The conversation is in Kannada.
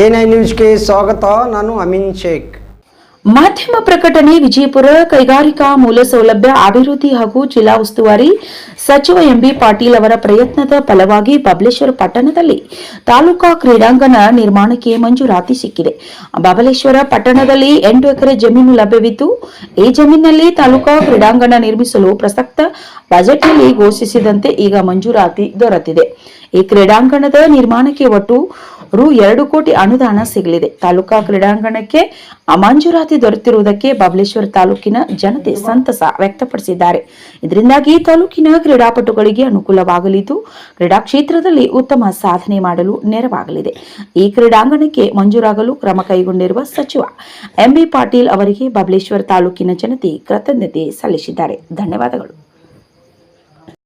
ಎನ್ ಐ ನ್ಯೂಸ್ಗೆ ಸ್ವಾಗತ, ನಾನು ಅಮೀನ್ ಶೇಖ್. ಮಾಧ್ಯಮ ಪ್ರಕಟಣೆ ವಿಜಯಪುರ ಕೈಗಾರಿಕಾ ಮೂಲಸೌಲಭ್ಯ ಅಭಿವೃದ್ಧಿ ಹಾಗೂ ಜಿಲ್ಲಾ ಉಸ್ತುವಾರಿ ಸಚಿವ ಎಂಬಿ ಪಾಟೀಲ್ ಅವರ ಪ್ರಯತ್ನದ ಫಲವಾಗಿ ಬಬಲೇಶ್ವರ ಪಟ್ಟಣದಲ್ಲಿ ತಾಲೂಕಾ ಕ್ರೀಡಾಂಗಣ ನಿರ್ಮಾಣಕ್ಕೆ ಮಂಜೂರಾತಿ ಸಿಕ್ಕಿದೆ. ಬಬಲೇಶ್ವರ ಪಟ್ಟಣದಲ್ಲಿ ಎಂಟು ಎಕರೆ ಜಮೀನು ಲಭ್ಯವಿದ್ದು, ಈ ಜಮೀನಿನಲ್ಲಿ ತಾಲೂಕಾ ಕ್ರೀಡಾಂಗಣ ನಿರ್ಮಿಸಲು ಪ್ರಸಕ್ತ ಬಜೆಟ್ನಲ್ಲಿ ಘೋಷಿಸಿದಂತೆ ಈಗ ಮಂಜೂರಾತಿ ದೊರೆತಿದೆ. ಈ ಕ್ರೀಡಾಂಗಣದ ನಿರ್ಮಾಣಕ್ಕೆ ಒಟ್ಟು ರು ಎರಡು ಕೋಟಿ ಅನುದಾನ ಸಿಗಲಿದೆ. ತಾಲೂಕಾ ಕ್ರೀಡಾಂಗಣಕ್ಕೆ ಮಂಜೂರಾತಿ ದೊರೆತಿರುವುದಕ್ಕೆ ಬಬಲೇಶ್ವರ ತಾಲೂಕಿನ ಜನತೆ ಸಂತಸ ವ್ಯಕ್ತಪಡಿಸಿದ್ದಾರೆ. ಇದರಿಂದಾಗಿ ತಾಲೂಕಿನ ಕ್ರೀಡಾಪಟುಗಳಿಗೆ ಅನುಕೂಲವಾಗಲಿದ್ದು, ಕ್ರೀಡಾ ಕ್ಷೇತ್ರದಲ್ಲಿ ಉತ್ತಮ ಸಾಧನೆ ಮಾಡಲು ನೆರವಾಗಲಿದೆ. ಈ ಕ್ರೀಡಾಂಗಣಕ್ಕೆ ಮಂಜೂರಾಗಲು ಕ್ರಮ ಕೈಗೊಂಡಿರುವ ಸಚಿವ ಎಂಬಿ ಪಾಟೀಲ್ ಅವರಿಗೆ ಬಬಲೇಶ್ವರ ತಾಲೂಕಿನ ಜನತೆ ಕೃತಜ್ಞತೆ ಸಲ್ಲಿಸಿದ್ದಾರೆ. ಧನ್ಯವಾದಗಳು.